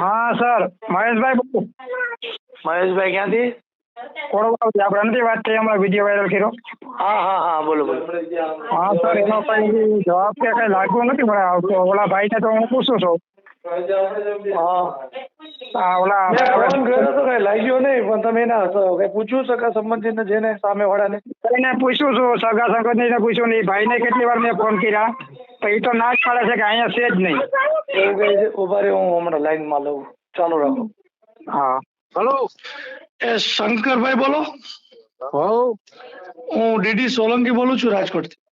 હા સર. મહેશભાઈ બોલું. મહેશભાઈ ક્યાંથી? કોડવાથી આપણે નથી વાત થઈ હમણાં વીડિયો વાયરલ કર્યો. હા હા હા બોલો બોલો. હા સર એનો કઈ જવાબ કે કઈ લાગ્યો નથી મને? આવતો ઓલા ભાઈને તો હું પૂછું છું. હા. ઓલા ફોન કર્યો તો કઈ લાગ્યો નહીં પણ તમે એના કઈ પૂછ્યું સકા સંબંધીને જેને સામે વાળાને એને પૂછ્યું છું સગા સંગતને પૂછ્યું નહીં. ભાઈને કેટલી વાર મેં ફોન કર્યા? તો એ તો ના જ પાડે છે કે અહીંયા છે જ નહીં. એવું કહે છે ઊભા રે હું હમણાં લાઈનમાં લઉં. ચાલુ રાખો. હા. હલો. એ શંકરભાઈ બોલો. હો હું ડીડી સોલંકી બોલું છું રાજકોટથી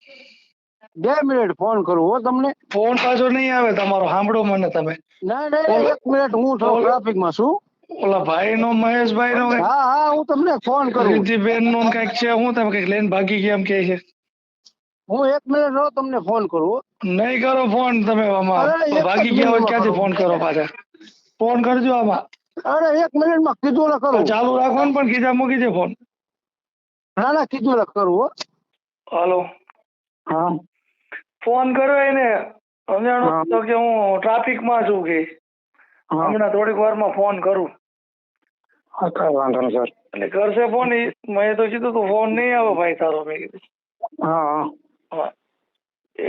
બે મિનિટ ફોન કરું હો તમને. ફોન પાછો નહીં આવે તમારો સાંભળો મને તમે. ના ના એક મિનિટ હું થોડો ટ્રાફિકમાં છું. ઓલા ભાઈ નો મહેશભાઈ નો હા હા હું તમને ફોન કરું. રીતિબેન નો કંઈક છે હું તમે કંઈક લઈને ભાગી ગયા એમ કે છે. હું એક મિનિટ રહો તમને ફોન કરું. નહીં કરો ફોન તમે આમાં. ભાગી ગયા હોય ક્યાંથી ફોન કરો પાછા? ફોન કરજો આમાં. અરે એક મિનિટમાં કીધું ને કરું ચાલુ રાખો ને પણ કીધા મૂકી દે ફોન ના ના કીધું ને કરું હો. હાલો. હા. ફોન કર્યો એને. સમજાણું તો કે હું ટ્રાફિકમાં છું કે. હમણાં થોડીક વારમાં ફોન કરું. હા, વાંધો નહીં સર એટલે કરશે ફોન મેં તો કીધું તું ફોન નહીં આવે ભાઈ તારો. મેં કીધું. હા. હા. એ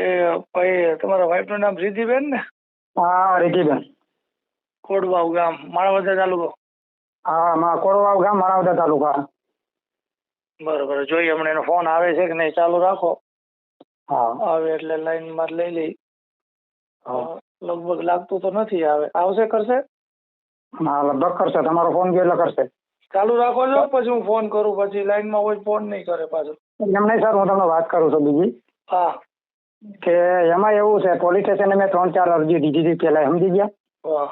ભાઈ તમારા વાઈફનું નામ રિધિબેન ને? હા રિધિબેન. કોડવાવ ગામ માણાવદર તાલુકો. હા મા કોડવાવ ગામ માણાવદર તાલુકા. બરોબર જોઈએ હમણાં એનો ફોન આવે છે કે નહીં ચાલુ રાખો. હા. આવે એટલે લાઈનમાં લઈ લઈ. લગભગ લાગતું તો નથી આવે. આવશે કરશે? હા લગભગ કરશે. તમારો ફોન ગયો એટલે કરશે. ચાલુ રાખો છો પછી હું ફોન કરું પછી લાઈનમાં હોય ફોન નહીં કરે પાછો. એમ નહીં સર હું તમને વાત કરું છું બીજી. હા કે એમાં એવું છે પોલીસ સ્ટેશને મેં ત્રણ ચાર અરજી દીધી હતી પહેલા સમજી ગયા? વાહ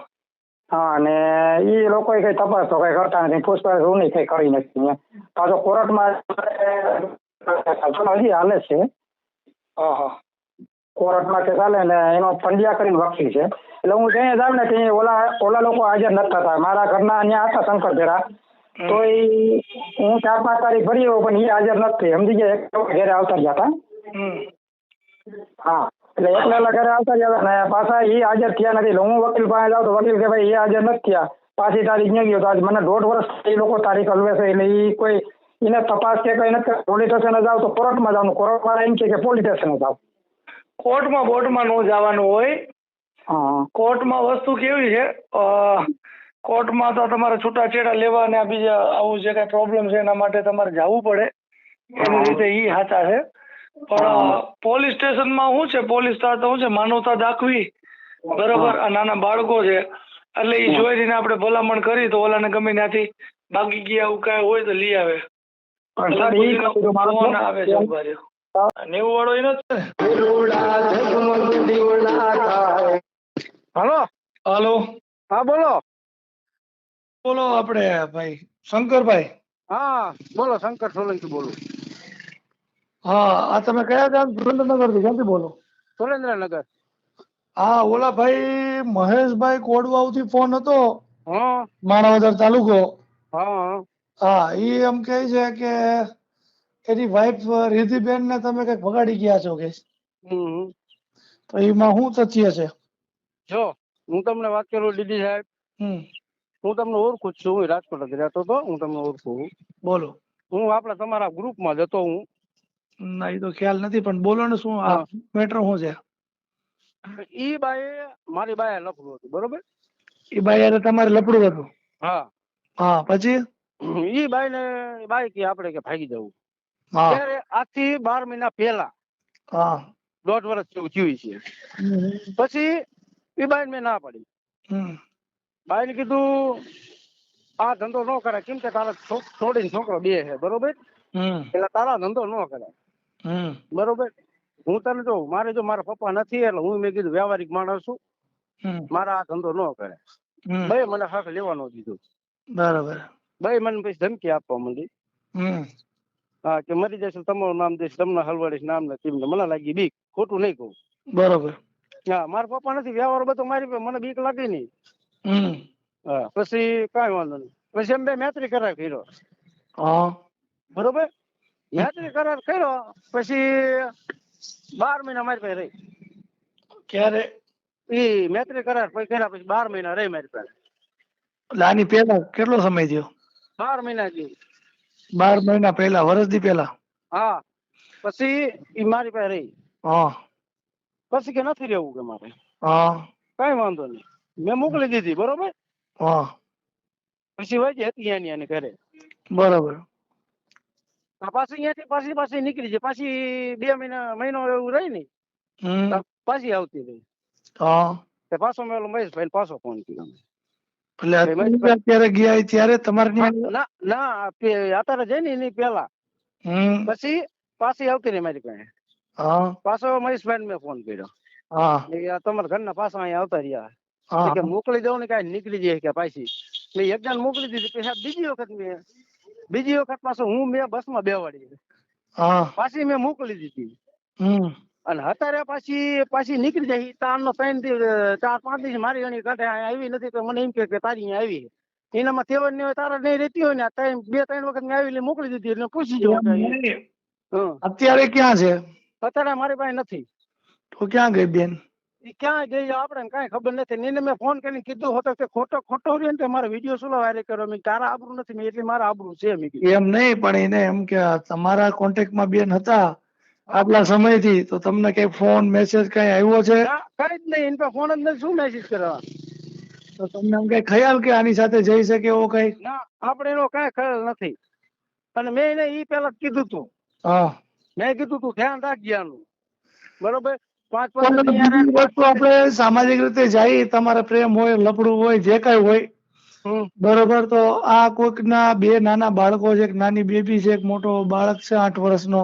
હા અને એ લોકોએ કઈ તપાસ તો કઈ કરતા નથી પૂછપરછ એવું નહીં કઈ કરી નથી અહીંયા. પાછો કોર્ટમાં હજી હાલે છે. હા હા. કોર્ટમાં કે ચાલે ને એનો પંડ્યા કરીને વકીલ છે. એટલે હું ત્યાં જાઉં ને ત્યાં ઓલા ઓલા લોકો હાજર નથી થતા. મારા ઘરના અહીંયા હતા શંકર ભેરા. તો ઈ હું ચાર પાંચ તારીખ ભરી આવ્યો પણ એ હાજર નથી. સમજી ગયા? એક લોકો ઘરે આવતા રહ્યા હતા. હમ હા એટલે એકલા ઘરે આવતા રહ્યા હતા ને પાછા એ હાજર થયા નથી. એટલે હું વકીલ પાસે જાઉં તો વકીલ કે ભાઈ એ હાજર નથી થયા. પાછી તારીખ નહીં ગયો તો આજ મને દોઢ વર્ષ એ લોકો તારીખ હલવે છે એટલે એ કોઈ એને તપાસ કે કઈ નથી પોલીસ સ્ટેશન જાવ તો કોર્ટમાં જવાનું કોર્ટમાં એમ છે કે પોલીસ સ્ટેશન જાવ કોર્ટમાં બોર્ટમાં નો જવાનું હોય. હા. કોર્ટમાં વસ્તુ કેવી છે? કોર્ટમાં તો તમારે છૂટાછેડા લેવા અને બીજા આવું જે કઈ પ્રોબ્લેમ છે એના માટે તમારે જવું પડે. એની રીતે ઈ સાચા છે. પણ પોલીસ સ્ટેશનમાં શું છે? પોલીસ તો શું છે? માનવતા દાખવી. બરોબર? આ નાના બાળકો છે. એટલે એ જોઈ લઈને આપણે ભલામણ કરી તો ઓલાને ગમે ત્યાંથી બાકી ગયા એવું કાંઈ હોય તો લઈ આવે. આવે છે ઊભા રહ્યો. નેવું વાળો એનો હાલો? હા બોલો. બોલો આપણે ભાઈ. શંકરભાઈ. હા બોલો શંકર સોલંકી બોલું. હા આ તમે કયા ગામ? સુરેન્દ્રનગરથી. ક્યાંથી બોલો? સુરેન્દ્રનગર. હા ઓલા ભાઈ મહેશભાઈ કોડવાવથી ફોન હતો. હા. માણાવદર તાલુકો. હા. હા ઈ એમ કહે છે કે એની વાઈફ રિધિબેન ને તમે કંઈક ભગાડી ગયા છો કે? તો એમાં શું તથ્ય છે? જો હું તમને વાત કરું દીદી સાહેબ. હું તમને ઓળખું છું. હું રાજકોટ જ રહેતો હતો. હું તમને ઓળખું. બોલો. હું આપણા તમારા ગ્રુપમાં જ હતો હું. ના એ તો ખ્યાલ નથી પણ બોલો ને શું આ મેટર શું છે? ઈ બાએ મારી બાએ લફડું હતું બરોબર? ઈ બાઈ હારે તમારે લપડું હતું? હા. હા પછી? ઈ બાઈ ને બાઈ કે આપણે કે ભાગી જવું. ત્યારે આજથી બાર મહિના પહેલા હા. દોઢ વર્ષ જેવું થયું છે. પછી ઈ બાઈ મેં ના પાડી. બાઈ ને કીધું આ ધંધો ન કરે કેમ કે તારા છોડીને છોકરો બે છે બરોબર? હમ. એટલે તારા ધંધો ન હમ. બરોબર? હું તને જો મારે જો મારા પપ્પા નથી એટલે હું મેં કીધું વ્યવહારિક માણસ છું. મારા આ ધંધો ન કરે. ભાઈ મને હક લેવા દીધો. બરાબર. ભાઈ મને પછી ધમકી આપવા માંડી. હા કે મરી જશે તમારું નામ દઈશ તમને હલવાડીશ નામ ને તેમને મને લાગી બીક. ખોટું નહીં કહું. બરોબર. હા મારા પપ્પા નથી વ્યવહાર બધો મારી મને બીક લાગે નહીં. હમ. હા પછી કાંઈ વાંધો નહીં. પછી એમ બે મેત્રી કરાવી કર્યો. હા. બરોબર? મૈત્રી કરાર કર્યો પછી બાર મહિના મારી પાસે રહી. ક્યારે? ઈ મૈત્રી કરાર પછી કર્યા પછી બાર મહિના રહી મારી પાસે. એટલે આની પહેલા કેટલો સમય થયો? બાર મહિના જેવું બાર મહિના પહેલા વર્ષથી પહેલા? હા પછી ઈ મારી પાસે રહી. હા. પછી કે નથી રહેવું કે મારે. હા. કઈ વાંધો નહીં. મેં મોકલી દીધી બરોબર? હા. પછી વહી હતી એની એની ઘરે. બરાબર. પાછી અહીંયાથી પાછી પાછી નીકળી જાય. પાછી બે મહિના મહિનો એવું રહી ને. પાછી આવતી રહી. હા. તે પાછો મેં મહેશભાઈ પાછો ફોન કર્યો. એટલે અત્યારે ગયા ત્યારે તમારે ના ના અત્યારે જઈ ને એની પેલા પછી પાછી આવતી રહી મારી પાસે. હા. પાછો મહેશભાઈ મેં ફોન કર્યો. હા. તમારા ઘરના પાછા અહીંયા આવતા રહ્યા. કે મોકલી દઉં ને કાંઈ નીકળી જાય કે પાછી. મેં એક જણ મોકલી દીધી પછી બીજી વખત મેં બીજી વખત પાછું હું મેં બસમાં બેવાડી પાછી મેં મોકલી દીધી. અને અત્યારે પાછી પાછી નીકળી જાય. તારનો ત્રણ ચાર પાંચ દિવસ મારી એની કાંઠે આવી નથી તો મને એમ કે તારી અહીંયા આવી એનામાં તેવર ને હોય તારા નહીં રહેતી હોય ને ત્રણ બે ત્રણ વખત મેં આવી મોકલી દીધી એટલે પૂછી જવું નહીં. અત્યારે ક્યાં છે? અત્યારે મારી પાસે નથી. તો ક્યાં ગઈ બેન? ઈ ક્યાં ગઈ આપણે કઈ ખબર નથી. નીને મેં ફોન કરીને કીધું હતો કે ખોટો ખોટો રહ્યો ને મારો વીડિયો શું વાયરલ કર્યો? મેં તારા આબરૂ નથી મેં એટલે મારા આબરૂ છે. મેં એમ નહીં પણ એને એમ કે તમારા કોન્ટેક્ટમાં બેન હતા આટલા સમયથી તો તમને કઈ ફોન મેસેજ કઈ આવ્યો છે? કઈ જ નહીં એને ફોન જ નથી શું મેસેજ કરવા તો તમને એમ કઈ ખ્યાલ કે આની સાથે જઈ શકે એવો કઈ? ના આપણે એનો કઈ ખ્યાલ નથી. અને મેં એને ઈ પેલા કીધું તું. હા. મેં કીધું તું ધ્યાન રાખજે આનું. બરોબર? પાંચ પાંચ વસ્તુ આપણે સામાજિક રીતે જાય તમારે પ્રેમ હોય લપડું હોય જે કઈ હોય. બરોબર તો આ કોઈકના બે નાના બાળકો છે એક નાની બેબી છે એક મોટો બાળક છે આઠ વર્ષનો.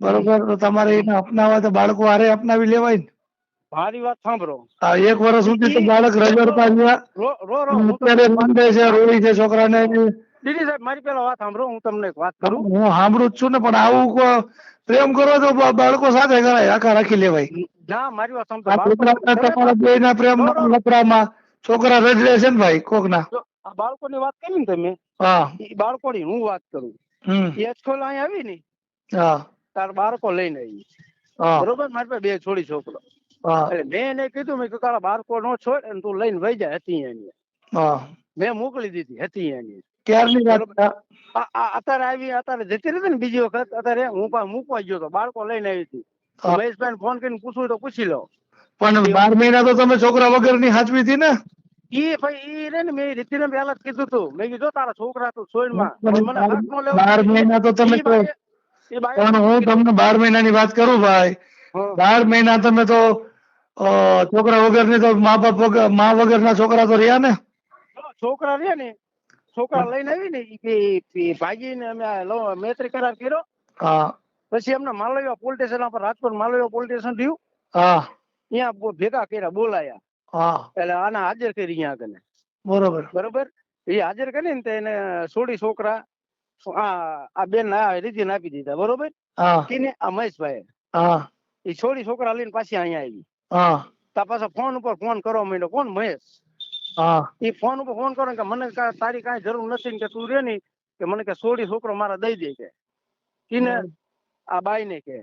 બરોબર તો તમારે એને અપનાવવા તો બાળકો હારે અપનાવી લેવાય ને. મારી વાત સાંભળો. હા એક વર્ષ સુધી તો બાળક રજડતા પાડ્યા. રો રો અત્યારે છે રોડી છે છોકરાને. દીદી સાહેબ મારી પેલા વાત સાંભળો હું તમને એક વાત કરું. હું સાંભળું જ છું ને પણ આવું કો- પ્રેમ કરો તો બાળકો સાથે કરાય આખા રાખી લેવાય. ના મારી વાત આ છોકરા બાળકો- તમારા બે ના પ્રેમ લપડામાં છોકરા રજડે છે ને ભાઈ કોક ના આ બાળકોની વાત કરી ને તમે? હા. એ બાળકોની હું વાત કરું? એ સ્કૂલ અહીંયા આવી ને હા. તાર બાળકો લઈને આવી. બરોબર? મારી પાસે બે છોડી છોકરો. એટલે મેં એને કીધું મેં તારા બાળકો નો છોડ અને તું લઈને વહી જાય હતી એની મેં મોકલી દીધી હતી એની ક્યારની વાત અત્યારે આવી અત્યારે જતી રહી ને બીજી વખત અત્યારે હું પણ મૂકવા ગયો તો બાળકો લઈને આવી હતી. મહેશભાઈ ફોન કરીને પૂછવું તો પૂછી લો. પણ બાર મહિના તો તમે છોકરા વગરની હાચવી હતી ને? ઈ ભાઈ ઈ રે ને મેં રીતિને પહેલા જ કીધું તું. મેં કીધું તારા છોકરા તું સોઈનમાં. મને બાર-. મહિના તો તમે પણ હું તમને બાર મહિના ની વાત કરું ભાઈ. બાર મહિના તમે તો છોકરા વગરની તો મા બાપ વગર મા વગરના છોકરા તો રહ્યા ને? છોકરા રહ્યા ને છોકરા લઈને આવી ને કે- ઈ ભાગી ને અમે મૈત્રી કરાર કર્યો. હા. પછી એમને માલવ્યા પોલીસ સ્ટેશન પર રાજકોટ માલવ્યા પોલીસ સ્ટેશન થયું. હા. ત્યાં ભેગા કર્યા બોલાયા. હા. એટલે આના હાજર કરી અહીંયા આગળ બરોબર. બરોબર? એ હાજર કરીને ને એને સોડી છોકરા આ આ બેન રીતિને આપી દીધા. બરોબર? કીને આ મહેશભાઈ હા. એ છોડી છોકરા લઈને પાછી અહીંયા આવી. હા. તા પાછા ફોન ઉપર ફોન કરવા માંડ્યો. કોણ? મહેશ. હા. એ ફોન ઉપર ફોન કરો કે મને તારી કાંઈ જરૂર નથી ને કે તું રે ની કે મને કે સોડી છોકરો મારા દઈ દે કે. કિને આ બાઈ ને કે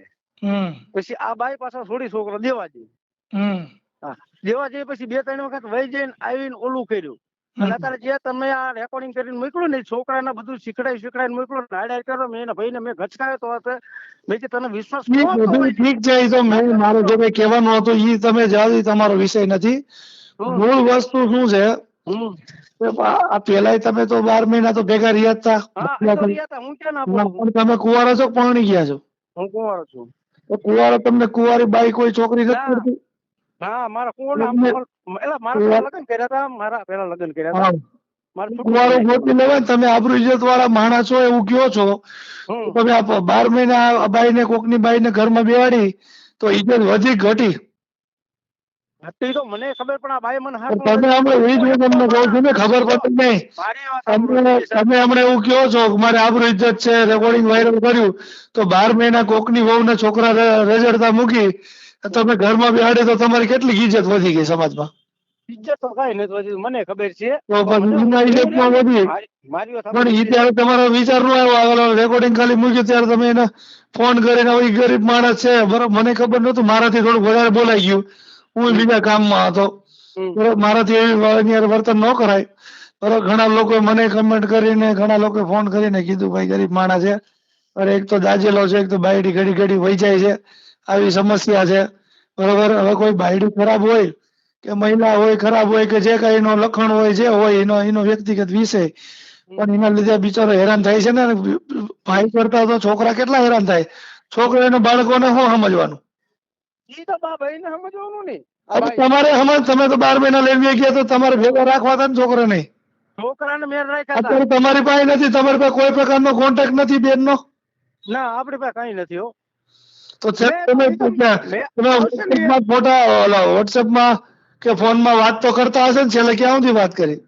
પછી આ બાઈ પાછા સોડી છોકરો દેવા દે. દેવા જઈ પછી બે ત્રણ વખત વહી જઈને આવીને ઓલું કર્યું. અને અત્યારે જે તમે આ રેકોર્ડિંગ કરીને મોકલું ને છોકરાને બધું શીખડાઈ શીખડાઈને મોકલ્યું ને કરો મેં એના ભાઈને મેં ગચકાયો તો હતો. મેં કે તને વિશ્વાસ? ઠીક છે તો મેં મારે જે કહેવાનું હતું એ તમે જાદી તમારો વિષય નથી. મૂળ વસ્તુ શું છે? આ આ તમે તો બાર મહિના તો ભેગા રહ્યા હતા ના પણ તમે કુંવારા છો પરણી ગયા છો? હું કુવારો છું. તો કુવારો તમને કુવારી બાઈ કોઈ છોકરી નથી ના. કરતી? હા મારા કુંવરના એટલે મારા લગ્ન કર્યા હતા મારા પેલા લગ્ન કર્યા હતા કુંવારો ગોતી લેવા ને તમે આબરૂ ઇજ્જત વાળા માણસ છો એવું કયો છો? તમે બાર મહિના આ બાઈને કોકની બાઈને ઘરમાં બેવાડી તો ઇજ્જત વધી ઘટી. હતી તો મને ખબર પણ આ ભાઈ મને હાથ તમે હમણાં એ જ હું તમને કહું છું ને ખબર પડતી નહીં. તમે હમણાં એવું કહો છો કે મારે આબરૂ ઇજ્જત છે રેકોર્ડિંગ વાયરલ કર્યું તો બાર મહિના કોકની વહુને છોકરા રજડતા મૂકી તમે ઘરમાં બેહાડી તો તમારી કેટલી ઇજ્જત વધી ગઈ સમાજમાં? ઇજ્જત તો કઈ નથી વધી મને ખબર છે. પણ. ત્યારે તમારો વિચાર નો આવ્યો રેકોર્ડિંગ ખાલી મૂક્યું ત્યારે તમે એને ફોન કરીને ગરીબ માણસ છે. બરોબર મને ખબર નતું મારાથી થોડું વધારે બોલાઈ ગયું. હું બીજા કામમાં હતો. બરોબર મારાથી એવી વા- વર્તન ન કરાય. બરોબર ઘણા લોકો મને કમેન્ટ કરીને ઘણા લોકો ફોન કરીને કીધું ભાઈ ગરીબ માણસ છે. અરે એક તો દાજેલો છે એક તો બાયડી ઘડી ઘડી વહી જાય છે. આવી સમસ્યા છે. બરોબર હવે કોઈ બાયડી ખરાબ હોય કે મહિલા હોય ખરાબ હોય કે જે કઈ એનો લખણ હોય જે હોય એનો એનો વ્યક્તિગત વિષય. પણ એના લીધે બિચારો હેરાન થાય છે ને ભાઈ કરતા તો છોકરા કેટલા હેરાન થાય? છોકરાને બાળકોને શું સમજવાનું? ઈ તો બા ભાઈને સમજવાનું ને તમારે તમે તો બાર મહિના લઈને ગયા તો તમારે ભેગા રાખવા હતા ને છોકરાને? મેર રાખ્યા અત્યારે તમારી પાસે નથી તમારી પાસે કોઈ પ્રકારનો કોન્ટેક્ટ નથી બેનનો? ના આપણી પાસે કઈ નથી હો. તો છે તમે તમે ફોટા ઓલા વોટ્સએપમાં કે ફોનમાં વાત તો કરતા હશે ને છેલ્લે ક્યાં સુધી વાત કરી?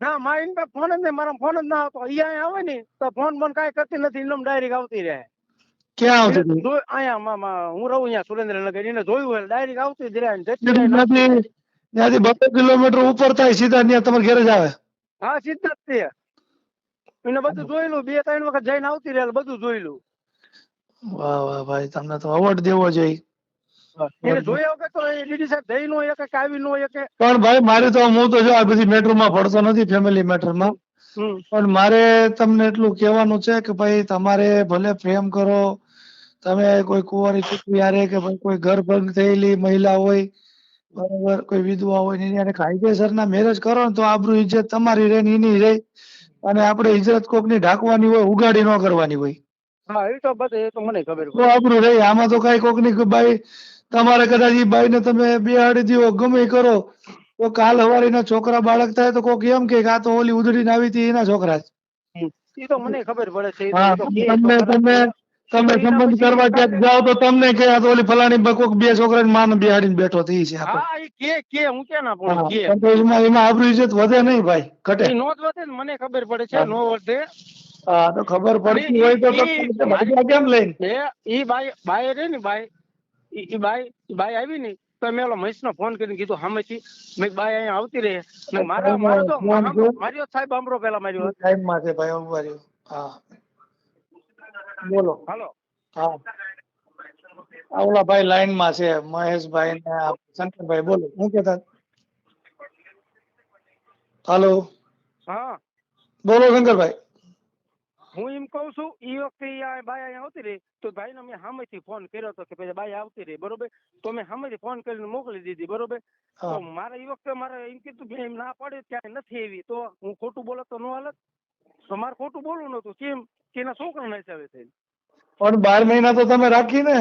ના મારી પાસે ફોન જ નહીં મારા ફોન જ ના આવતો. અહીંયા આવે ને તો ફોન ફોન કાંઈ કરતી નથી એમ ડાયરેક્ટ આવતી રહે. ક્યાં આવતી અહીંયા માં- માં હું રહું અહીંયા સુરેન્દ્રનગર એને જોયું હોય ડાયરેક્ટ આવતી જ રહે ને જતી રહે ને ત્યાંથી ત્યાંથી બસો કિલોમીટર ઉપર થાય સીધા ત્યાં તમારે ઘરે જ આવે. હા સીધા જ તે એને બધું જોયેલું બે ત્રણ વખત જઈને આવતી રહે બધું જોયેલું. વાહ વાહ ભાઈ તમને તો અવોર્ડ દેવો જોઈએ એને જોયા વગર તો ડીડી સાહેબ જઈ નો કે આવી નો એક પણ ભાઈ મારે તો હું તો જો આ બધી મેટરમાં પડતો નથી ફેમિલી મેટરમાં પણ મારે તમને એટલું કહેવાનું છે કે ભાઈ તમારે ભલે પ્રેમ કરો તમે કોઈ કુંવારી છોકરી હારે કે ભાઈ કોઈ ગર્ભંગ થયેલી મહિલા હોય બરોબર કોઈ વિધવા હોય એની હારે કાયદેસરના મેરેજ કરો ને તો આબરૂ ઇજ્જત તમારી રહે ને એની રહે અને આપણે ઇજ્જત કોકની ઢાંકવાની હોય ઉગાડી ન કરવાની હોય હા એ તો બસ એ તો મને ખબર તો આબરૂ રહે આમાં તો કઈ કોકની બાઈ તમારે કદાચ ઈ બાઈને તમે બિહાડી દો ગમે કરો તો કાલ હવારીના છોકરા બાળક થાય તો કોક એમ કે આ તો ઓલી ઉધડીને આવી હતી એના છોકરા છે. એ તો મને ખબર પડે છે ઈ તમે. તમે સંબંધ કરવા ક્યાંક જાઓ તો તમને કે આ તો ઓલી ફલાણી બ- કોક બે છોકરાની માને બેહાડીને બેઠો થઈ છે હા કે કે હું કે ના પણ કે એમાં એમાં આબરૂ ઇજ્જત વધે નહીં ભાઈ ઘટે. નો જ વધે ને મને ખબર પડે છે નો વધે. હા તો ખબર પડતી હોય તો ભાગ્યા કેમ લઈને? એ ઈ ભાઈ બાઈ રે ને ભાઈ ઈ ભાઈ ભાઈ આવી ને તો મેં ઓલો મહેશનો ફોન કરીને કીધું સામેથી મેં કીધું, અહીંયા આવતી રહે. ને મારા મારો તો માર્યો સાહેબ આમરો પેલા માર્યો. ટાઈમમાં છે ભાઈ રહ્યો હા. બોલો. હાલો. હા. ઓલા ભાઈ લાઈનમાં છે મહેશભાઈ ને શંકરભાઈ બોલો શું કેતા હાલો. હા. બોલો શંકરભાઈ. હું એમ કહું છું એ વખતે આ અહીંયા આવતી રહી તો ભાઈને મેં સામેથી ફોન કર્યો હતો કે પછી બાઈ આવતી રહી બરોબર? તો મેં સામેથી ફોન કરીને મોકલી દીધી બરોબર? તો મારે ઈ વખતે મારે એમ કીધું કે એમ ના પાડે ક્યાંય નથી એવી. તો હું ખોટું બોલો તો ન હાલત તો મારે ખોટું બોલવું નતું કેમ? કે એના છોકરાના હિસાબે થઈને પણ બાર મહિના તો તમે રાખી ને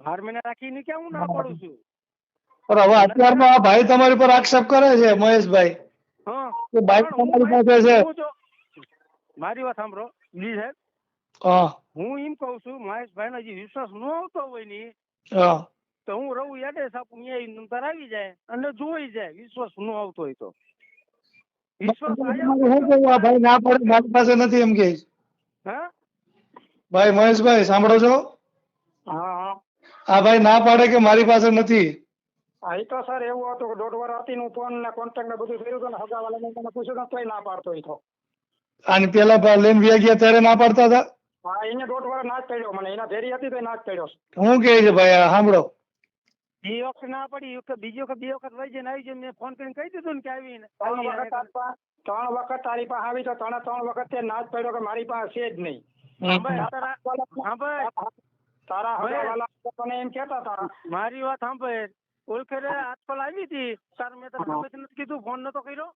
બાર મહિના રાખીને ક્યાં હું ના પાડું છું? પણ હવે અત્યારમાં આ ભાઈ તમારી પર આક્ષેપ કરે છે મહેશભાઈ. હા. કે બાઈક તમારી પાસે છે મારી વાત સાંભળો જી સાહેબ. હા. હું એમ કહું છું મહેશભાઈ ના જે વિશ્વાસ ન આવતો હોયની હા. તો હું રહું યાદે સાપુ અહીંયા આવી જાય અને જોઈ જાય વિશ્વાસ ન આવતો હોય તો. વિશ્વાસ ભાઈ ના પડે મારી પાસે નથી એમ કે હા? ભાઈ મહેશભાઈ સાંભળો છો? હા. આ ભાઈ ના પાડે કે મારી પાસે નથી? હા એ તો સર એવું હતું કે દોઢ વર્ષ હતી હું ફોન ને કોન્ટેક્ટ ને બધું કર્યું હતું ને હગાવાલાને મને પૂછ્યું તો તોય ના પાડતો એ તો. આની પેલા ભાઈ લઈને વ્યા ગયા ત્યારે ના પાડતા હતા? હા એને દોઢ વર્ષ ના જ પડ્યો મને. એના ધેરી હતી તો ના જ પડ્યો હું કહે છે ભાઈ સાંભળો. બે વખત ના પડી બીજી વખત બે વખત લઈ જઈને આવી જાય મેં ફોન કરીને કહી દીધું ને કે આવીને. ત્રણ વખત તારી પાસે- આવી તો ત્રણે ત્રણ વખત તે ના જ પડ્યો કે મારી પાસે છે જ નહીં. હા તારા- એમ હતા. મારી વાત સાંભળ. ઓળખેરે આજકાલ આવી હતી. સર મેં તને. નથી કીધું ફોન નતો કર્યો?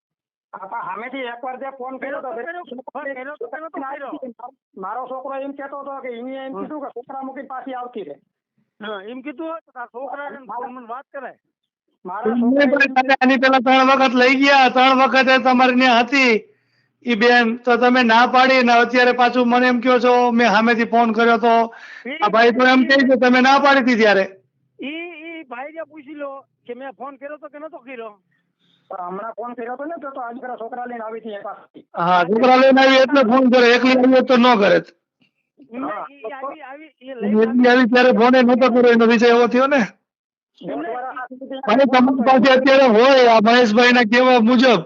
સામેથી એકવાર જે ફોન કર્યો. મારો છોકરો એમ કેતો હતો કે એને એમ કીધું કે છોકરા મૂકીને પાછી આવતી રે એમ કીધું તાર મને વાત કરાય. આની પેલા ત્રણ વખત લઈ ગયા. ત્રણ વખતે તમારી ત્યાં હતી. ઈ બેન તો તમે ના પાડી ને અત્યારે પાછું મને એમ કયો છો મેં સામેથી ફોન કર્યો તો. આ ભાઈ તો એમ કહે છે તમે ના પાડી હતી ત્યારે. ઈ ઈ ભાઈ જે પૂછી લો કે મેં ફોન કર્યો તો કે નતો કર્યો. હમણાં ફોન કર્યો તો ને તો તો આજ પેલા છોકરા લઈને આવી હતી એ હા છોકરા લઈને આવી એટલે ફોન કરે એકલી આવી તો ન કરે. ઈ આવી આવી એ લઈને આવી ત્યારે ફોન નતો કર્યો એનો વિષય એવો થયો ને. અને તમારી પાસે અત્યારે હોય આ મહેશભાઈ ના કહેવા મુજબ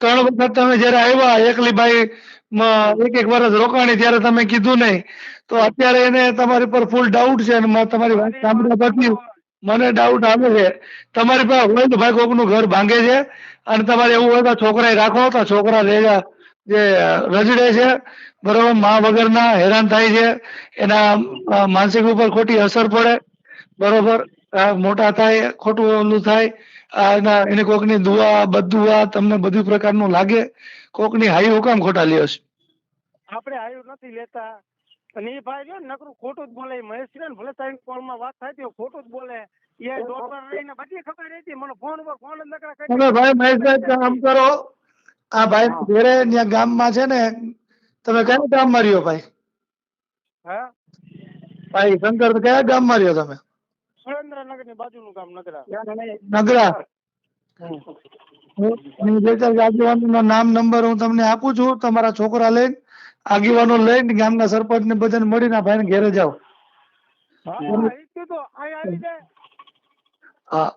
ત્રણ વખત તમે જયારે આવ્યા એકલી ભાઈ એક એક વર્ષ રોકાણી ત્યારે તમે કીધું નહીં. તો અત્યારે એને તમારી પર ફૂલ ડાઉટ છે અને તમારી વાત સાંભળ્યા પછી મને ડાઉટ આવે છે. તમારી પાસે હોય તો ભાઈ કોકનું ઘર ભાંગે છે અને તમારે એવું હોય તો છોકરા રાખો તો છોકરા રેજા જે રજડે છે બરોબર મા વગરના હેરાન થાય છે એના માનસિક ઉપર ખોટી અસર પડે બરોબર. મોટા થાય ખોટું ઓલું થાય આ એના એને કોકની દુઆ બદુઆ તમને બધું પ્રકારનું લાગે કોકની હાઈ હુકામ ખોટા લ્યો છે. આપણે આયુ નથી લેતા. અને એ ભાઈ રહ્યો નકરું ખોટું જ બોલે. મહેશ ને ભલે તારી કોલમાં વાત થાય હોય ખોટું જ બોલે. એ ડોક્ટર રહીને બધી ખબર રહેતી મને ફોન ઉપર ફોન જ નકરા કરી તમે ભાઈ મહેશભાઈ કામ કરો. આ ભાઈ ઘેરે ત્યાં ગામમાં છે ને તમે કયા ગામમાં રહ્યો ભાઈ? હા. ભાઈ શંકર કયા ગામમાં રહ્યો તમે? ની બાજુનું ગામ નગરા. નગરા. હું જે ચાર નામ નંબર હું તમને આપું છું. તમારા છોકરા લઈને આગેવાનો લઈને ગામના સરપંચ ને બધાને મળીને આ ભાઈને ઘેરે જાઓ. હા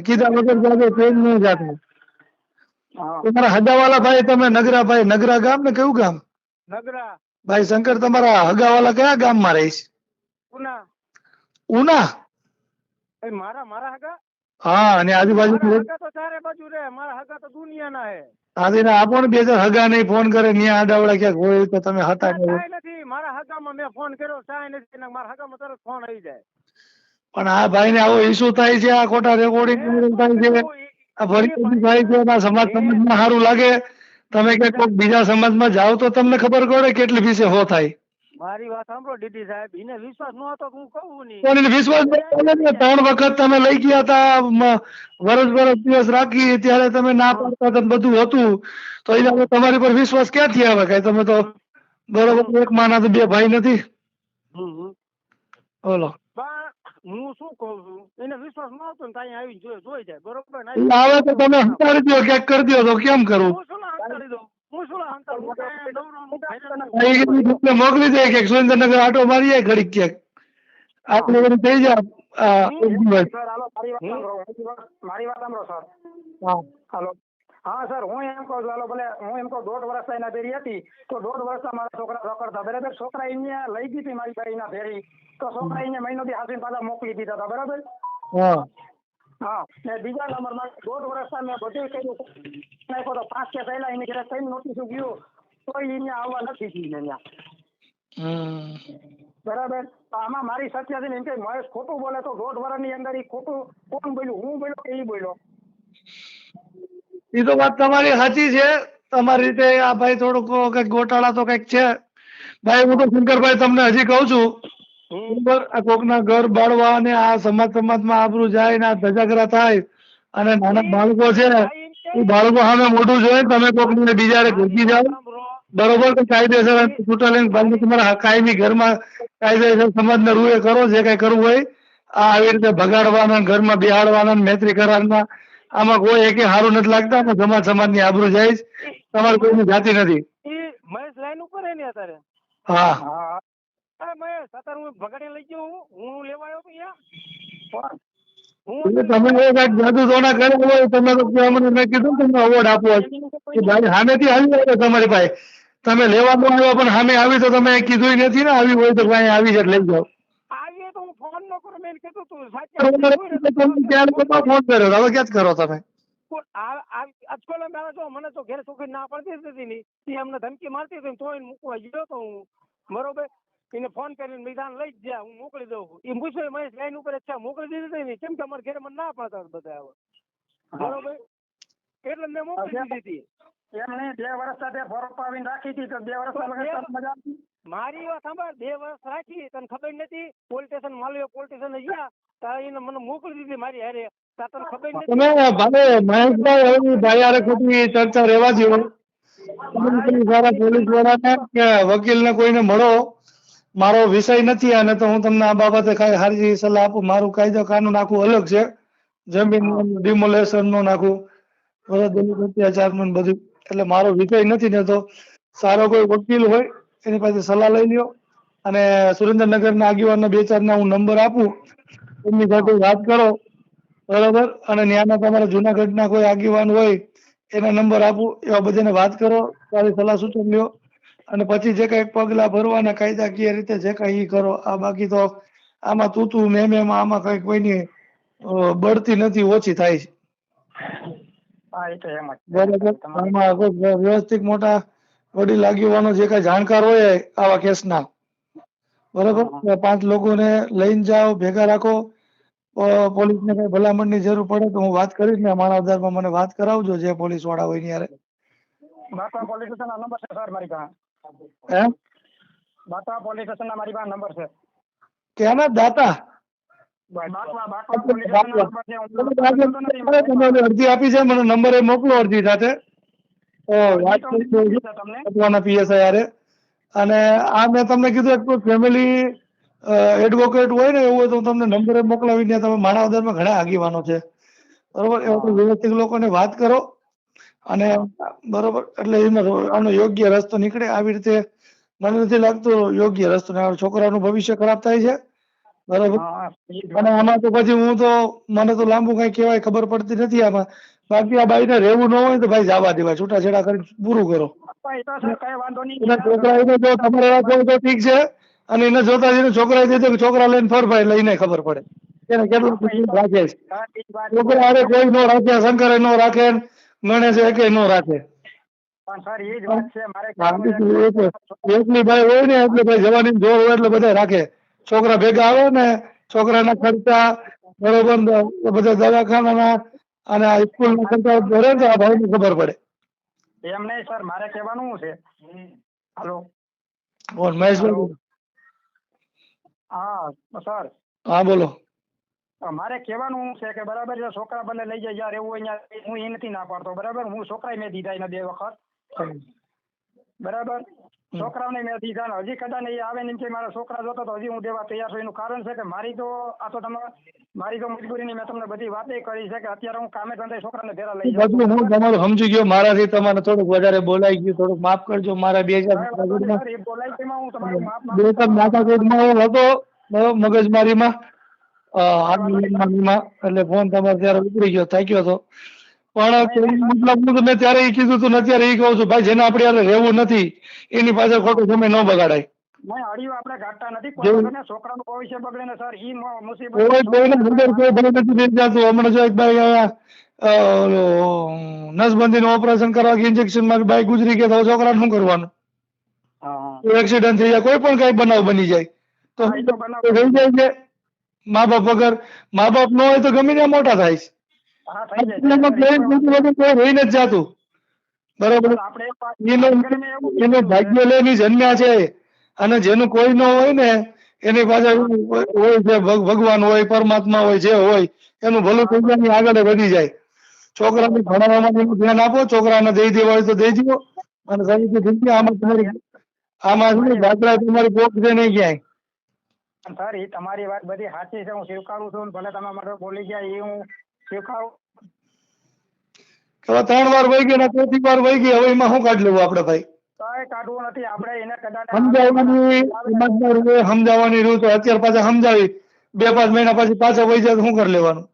કીધું. વગર જાજો ટ્રેન નહીં જાતું તમારા હગાવાલા ભાઈ તમે નગરા ભાઈ નગરા ગામ ને કયું ગામ? નગરા. ભાઈ શંકર તમારા હગાવાલા કયા ગામમાં માં રહીશ ઉના. ઉના? મારા મારા હગા? હા અને આજુબાજુ હગા તો ચારે બાજુ રે મારા હગા તો દુનિયાના હે. આપો ને બે ચાર હગા નહીં ફોન કરે ન્યા આડાવડા ક્યાંક હોય તો તમે હતા નહીં. નથી મારા હગામાં મેં ફોન કર્યો ચાય નથી ને મારા હગામાં તરત ફોન આવી જાય. પણ આ ભાઈને આવો ઇસ્યુ થાય છે આ ખોટા રેકોર્ડિંગ થાય છે આ ભરી થાય છે આ સમાજ સમાજમાં સારું લાગે. તમે કે કોઈક બીજા સમાજમાં જાઓ તો તમને ખબર પડે કેટલી ફીસે હો થાય. મારી વાત સાંભળો દીદી સાહેબ. એને વિશ્વાસ ન હતો હું કહું નહીં. પણ એને વિશ્વાસ. ત્રણ વખત તમે લઈ ગયા હતા વરસ વરસ દિવસ રાખી ત્યારે તમે ના પાડતા હતા બધું હતું. તો એને હવે તમારી પર વિશ્વાસ ક્યાંથી આવે? કઈ તમે તો બરોબર એક માના તો બે ભાઈ નથી. બોલો. હું શું કહું છું? એને વિશ્વાસ ન હતો ને ત્યાં આવીને જોઈ જોઈ જાય. બરોબર આવે તો તમે હટાડી દો ક્યાંક કરી દો તો કેમ કરવું હું શું ના હંતાડી દઉં? મોકલી દે કે સુરેન્દ્રનગર આટો મારી જાય ઘડીક ક્યાંક. બધી થઈ જાય. મારી વાત સાંભળો સર. હા. હાલો. હા સર હું એમ કહું છું હાલો ભલે હું એમ કહું દોઢ વર્ષ એના ભેરી હતી તો દોઢ વર્ષ મારા છોકરા રખડતા બરાબર? છોકરા અહીંયા લઈ ગઈ હતી મારી ભાઈ ના ભેરી તો છોકરા એને મહિનો થી હાથીને પાછા મોકલી દીધા હતા બરાબર? હા બીજા નંબરમાં દોઢ વર્ષ મેં બધું કર્યું. નાખ્યો તો પાંચ કે પહેલા એને જયારે ત્રણ નોટિસ ગયો તો અહીંયા આવવા નથી ગઈ અહીંયા બરાબર? તો આમાં મારી સત્ય છે એમ કે મહેશ ખોટું બોલે તો દોઢ વર્ષની અંદર એ ખોટું કોણ બોલ્યું હું બોલ્યો કે એ બોલ્યો? એ તો વાત તમારી સાચી છે. તમારી રીતે આ ભાઈ થોડુંક ગોટાળા તો કંઈક છે. ભાઈ હું તો શંકરભાઈ તમને હજી કહું છું આ કોકના ઘર બાળવા અને આ સમાજ સમાજમાં આબરૂ જાય ને આ ધજાગરા થાય અને નાના બાળકો છે એ બાળકો સામે મોઢું જોઈએ તમે કોકને બીજા ઘૂસી જાઓ. બરોબર તો કાયદેસર છૂટા લઈને બાળકો તમારા કાયમી ઘરમાં કાયદેસર સમાજને રૂએ કરો જે કઈ કરવું હોય આ આવી રીતે ભગાડવાના ઘરમાં બેહાડવાના ને મૈત્રી કરારના આમાં કોઈ એકે સારું નથી લાગતા અને સમાજ સમાજની આબરૂ જાય. તમારે કોઈની જાતિ નથી. મહેશ લાઈન ઉપર હે ને અત્યારે? હા. હા હા મહેશ હું ભગાડી લઈ ગયો હું. હું લેવા આવ્યો તો અહીંયા તમે એ કાંઈક જાદુ ટોણા કર્યા હોય તમે તો ત્યાં મને મેં કીધું તમને અવોર્ડ આપવો કે ભાઈ સામેથી આવી જાય તમારી પાસે. તમે લેવા ન આવ્યો પણ સામે આવી તો તમે કીધું નથી ને આવી હોય તો કાંઈ આવી છે લઈ જાઓ. આવીએ તો હું ફોન ન કરું મેં એને કીધું તું ત્યારે તમે ફોન કર્યો હવે ક્યાં કરો તમે? આજકાલ મારા જો મને તો ઘેર છોકરી ના પડતી હતી ની. એમને ધમકી મારતી હતી તો તોય મૂકવા ગયો તો હું. બરોબર? એને ફોન કરીને મેદાન લઈ જ જા હું મોકલી દઉં. એ પૂછ્યું મહેશ લાઈન ઉપર અચ્છા મોકલી દીધી હતી કેમ કે અમારે ઘરે મને ના પાડતા બધા આવે. બરોબર? એટલે મેં મોકલી દીધી હતી. એમ નહીં બે વર્ષ સાથે ફોરપ આવીને રાખી હતી તો બે વર્ષ મજા મારી વાત સાંભળ બે વર્ષ રાખી તને ખબર નથી? Police station Malviya police station ગયા તારે એને મને મોકલી દીધી મારી હારે. તાર તને ખબર નથી? તમે ભાઈ મહેશભાઈ એવી ભાઈ હારે ખોટી ચર્ચા રહેવા દો સારા પોલીસ વાળાને કે વકીલને કોઈને મળો મારો વિષય નથી અને તો હું તમને આ બાબતે કઈ સારી સલાહ આપું. મારું કાયદો કાનૂન આખું અલગ છે. જમીન ડિમોલેશનનું નાખું દલિત અત્યાચારનું બધું. એટલે મારો વિષય નથી ને તો સારો કોઈ વકીલ હોય એની પાસે સલાહ લઈ લ્યો. અને સુરેન્દ્રનગરના આગેવાનના બે ચારના હું નંબર આપું. એમની સાથે વાત કરો. બરાબર? અને ત્યાંના તમારા જુનાગઢના કોઈ આગેવાન હોય એના નંબર આપું. એવા બધાને વાત કરો. સારી સલાહ સૂચન લ્યો. અને પછી જે કઈ પગલા ભરવાના કાયદાકીય રીતે જે કઈ કરો આ બાકી તો આમાં તું તું મેં મેં આમાં કઈ કોઈની બળતી નથી ઓછી થાય છે. બરાબર. વ્યવસ્થિત મોટા વડીલ આગેવાનો જે કઈ જાણકાર હોય આવા કેસના. બરોબર? હા. તો પાંચ લોકોને લઈને જાઓ ભેગા રાખો. પોલીસ પોલીસને કઈ ભલામણની જરૂર પડે તો હું વાત કરીશ ને માણાવદરમાં મને વાત કરાવજો જે પોલીસવાળા હોય ને બાટા પોલીસ સ્ટેશન નંબર છે સર મારી પાસે. હે? પોલીસ સ્ટેશન મારી પાસે નંબર છે. કેના? દાતા? અરજી આપી છે મને નંબર એ મોકલો અરજી સાથે. પીએસઆઈ અને આ મેં તમને કીધું એક ફેમિલી એડવોકેટ હોય ને એવું હોય તો હું તમને નંબર એ મોકલાવીને તમે માણાવદરમાં ઘણા આગેવાનો છે. બરોબર? એવા વ્યવસ્થિત લોકોને વાત કરો. અને બરોબર એટલે એમાં આનો યોગ્ય રસ્તો નીકળે આવી રીતે મને નથી લાગતું યોગ્ય રસ્તો છોકરાનું ભવિષ્ય ખરાબ થાય છે. બરોબર. અને આમાં તો પછી હું તો મને તો લાંબુ કઈ કહેવાય ખબર પડતી નથી આમાં. બાકી આ બાઈને રહેવું ન હોય તો ભાઈ જવા દેવાય છૂટાછેડા કરી પૂરું કરો. છોકરા એને જો તમારે રાખવો તો ઠીક છે. અને એને જોતા જઈને છોકરા દીધો કે છોકરા લઈને ફર ભાઈ લઈને ખબર પડે. એને કેટલું રાખે છે. છોકરા કોઈ નો રાખે શંકરે નો રાખે ગણેશ એકે નો રાખે? પણ સર એ જ વાત છે મારે એકલી ભાઈ હોય ને એટલે ભાઈ જવાની જોર હોય એટલે બધા રાખે. છોકરા ભેગા આવે ને છોકરાના ખર્ચા બરોબર બધા દવાખાનાના અને સ્કૂલ ના ખર્ચા ભરે તો આ ભાઈને ખબર પડે. એમ નહીં સર મારે કહેવાનું છે. હાલો. બોલ મહેશભાઈ હા સર. હા બોલો. મારે કહેવાનું છે કે બરાબર જો છોકરા ભલે લઈ જાય જ્યાં રહેવું હોય હું એ નથી ના પાડતો બરાબર? હું છોકરાએ મેં દીધા એના બે વખત. બરાબર? છોકરાઓને મેં દીધા હજી કદાચ એ આવે ને કે મારા છોકરા જોતો તો હજી હું દેવા તૈયાર છું. એનું કારણ છે કે મારી તો આ તો તમે મારી તો મજબૂરીની મેં તમને બધી વાતે કરી છે કે અત્યારે હું કામે ધંધે છોકરાને ભેરા લઈ જાઉં હું તમારું સમજી ગયો મારાથી તમારે થોડુંક વધારે બોલાઈ ગયું થોડુંક માફ કરજો મારા બે હજાર બોલાઈ તેમાં હું તમારું માફ બે ત્રણ હું હતો મગજમારીમાં. એટલે ફોન તમારે ત્યારે ઉપડી ગયો થાક્યો હતો પણ મતલબ હું તમને ત્યારે એ કીધું તું અત્યારે એ કહું છું ભાઈ જેને આપણે હારે રહેવું નથી એની પાસે ખોટો સમય ન બગાડાય. નહીં અડીઓ આપણે ગાંઠતા નથી કોઈ જેવું- વખત ને છોકરાનું ભવિષ્ય બગડે ને સર ઈ મુસીબત કોઈ કોઈને વગર કોઈ ભલે નથી લઈ જતું. હમણાં જો એક ભાઈ અ, નસબંધીનું ઓપરેશન કરવા ઇન્જેક્શનમાં ભાઈ ગુજરી ગયા તો છોકરાને શું કરવાનું? એક્સિડન્ટ થઈ જાય કોઈ પણ કઈ બનાવ બની જાય. તો હા, બનાવ થઈ જાય છે મા બાપ વગર. મા બાપ ન હોય તો ગમે ત્યાં મોટા થાય છે. રહીને જ જાતું. બરોબર? એનો ભાગ્ય લઈને જન્મ્યા છે. અને જેનું કોઈ ન હોય ને એની પાછળ હોય છે ભગવાન હોય પરમાત્મા હોય જે હોય એનું ભલું થઈ જાય ને આગળ વધી જાય. છોકરાને ભણાવવામાં ધ્યાન આપો છોકરાને દઈ દેવા હોય તો દઈ દો અને સારી જિંદગી આમાં તમારી આમાં તમારી પોક છે નહીં ક્યાંય. સર એ તમારી વાત બધી સાચી છે હું સ્વીકારું છું ભલે તમે મને બોલી ગયા એ હું સ્વીકારું. હવે ત્રણ વાર વહી ગયા ચોથી વાર વહી ગઈ હવે એમાં શું કાઢ લેવું આપણે ભાઈ? કઈ કાઢવું નથી આપણે એને કદાચ સમજાવવાની સમજાવવાની રૂ તો અત્યારે પાછા સમજાવી બે પાંચ મહિના પછી પાછા વહી જાય શું કરી લેવાનું?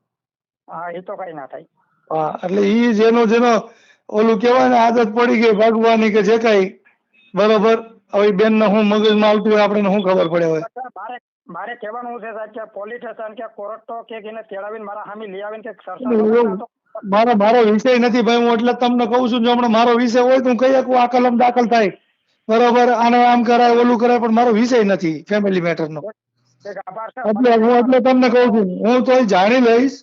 હા એ તો કઈ ના થાય. હા એટલે ઈ જેનો જેનો ઓલું કેવાય ને આદત પડી ગઈ ભાગવાની કે જે કઈ બરોબર? હવે બેન ને હું મગજમાં આવતું હોય આપણે શું ખબર પડે હવે? મારે કહેવાનું છે સાહેબ કે પોલીસ સ્ટેશન કે કોર્ટ તો કે એને તેડાવીને મારા સામે લઈ આવીને કે સરસા મારો મારો વિષય નથી ભાઈ હું એટલે તમને કહું છું જો હમણાં મારો વિષય હોય તો હું કહી શકું આ કલમ દાખલ થાય. બરોબર આને આમ કરાય ઓલું કરાય પણ મારો વિષય નથી ફેમિલી મેટર નો. એટલે હું એટલે તમને કહું છું હું તો જાણી લઈશ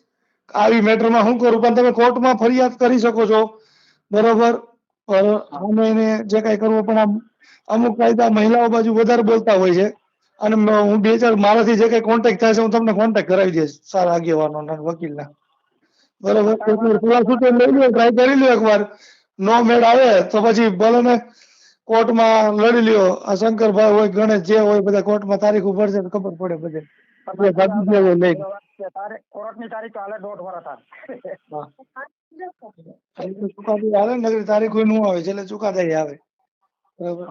આવી મેટરમાં શું કરું પણ તમે કોર્ટમાં ફરિયાદ કરી શકો છો. બરોબર એને જે કઈ કરવું પણ આમ અમુક કાયદા મહિલાઓ બાજુ વધારે બોલતા હોય છે. અને હું બે ચાર મારાથી જે કઈ કોન્ટેક્ટ થાય છે હું તમને કોન્ટેક્ટ કરાવી દઈશ સારા આગેવાનો અને વકીલના. બરોબર? પેલા થોડા લઈ લો ટ્રાય કરી લ્યો એકવાર. નો મેળ આવે તો પછી ભલે ને કોર્ટમાં લડી લ્યો. આ શંકરભાઈ હોય ગણેશ જે હોય બધા કોર્ટમાં તારીખ ઉભરશે છે ખબર પડે બધે આપણે ભાગી ગયા હોય લઈને. તારીખ કોર્ટની તારીખ હાલે દોઢ વર્ષ થાય હા. એટલે ચુકાદો આવે ને તારીખ હોયનું આવે છે એટલે ચુકાદા આવે. બરોબર.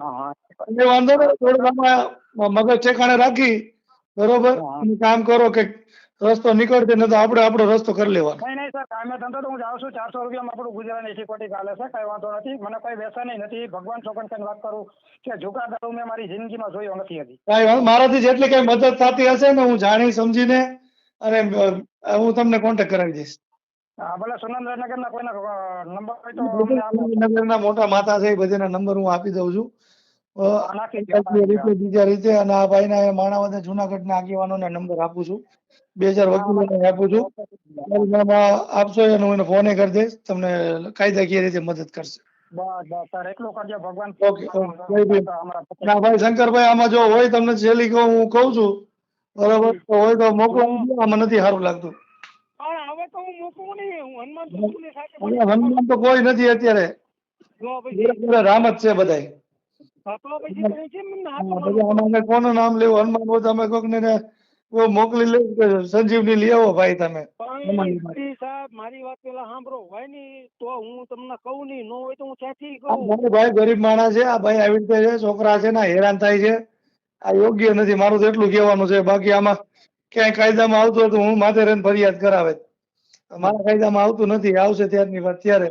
વાંધો નહીં મગજ ઠેકાણે રાખી બરોબર? કામ કરો કે રસ્તો નીકળશે નહીં તો આપણે આપણો રસ્તો કરી લેવાનો. નહીં નહીં સર કામે ધંધો તો હું જાઉં છું. ચારસો રૂપિયામાં આપણું ગુજરાત એસી કોટી ચાલે છે કઈ વાંધો નથી. મને કોઈ વ્યસન નથી. ભગવાન છોકન કઈ વાત કરું કે જુગાર મેં મારી જિંદગીમાં જોયો નથી હજી. કઈ વાંધો મારાથી જેટલી કઈ મદદ થતી હશે ને હું જાણી સમજીને અને હું તમને કોન્ટેક્ટ કરાવી દઈશ. ભલે સુરેન્દ્રનગરના કોઈના નંબર હોય તો અમને આપો. મોટા માતા છે બધાના નંબર હું આપી દઉં છું. અ, હા, નાખી દો, રાજકીય રીતે બીજા રીતે અને આ ભાઈના એ માણાવદર જુનાગઢના આગેવાનોને નંબર આપું છું. બે હજાર વકીલોને આપું છું. મારું નામ આ આપશો એનો હું એને ફોને કરી દઈશ. તમને કાયદાકીય રીતે મદદ કરશે. શંકરભાઈ આમાં જો હોય તમને છેલ્લી હું કઉ છું. બરોબર? હોય તો મોકલો આમાં નથી સારું લાગતું. હવે તો હું મૂકું નહીં હું હનુમાન ચોકની સાથે હનુમાન તો કોઈ નથી અત્યારે. જો રામ જ છે બધાય. કોનું નામ લેવું? હનુમાન હોય તમે કોક ને મોકલી લે કે સંજીવની લઈ આવો ભાઈ તમે. સાહેબ મારી વાત પેલા સાંભળો હોયની તો હું તમને કહું નહીં નો હોય તો હું ક્યાંથી કહું. ભાઈ ગરીબ માણસ છે આ ભાઈ આવી રીતે છે છોકરા છે ને હેરાન થાય છે. આ યોગ્ય નથી મારું તો એટલું કહેવાનું છે બાકી આમાં ક્યાંય કાયદામાં આવતું હતું તો હું માથે રહીને ફરિયાદ કરાવે. મારા કાયદામાં આવતું નથી આવશે ત્યારની વાત ત્યારે.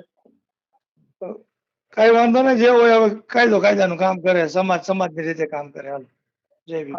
કાંઈ વાંધો નહીં, જે હોય હવે કાયદો કાયદાનું કામ કરે, સમાજ સમાજની રીતે કામ કરે, હાલ. જય ભીમ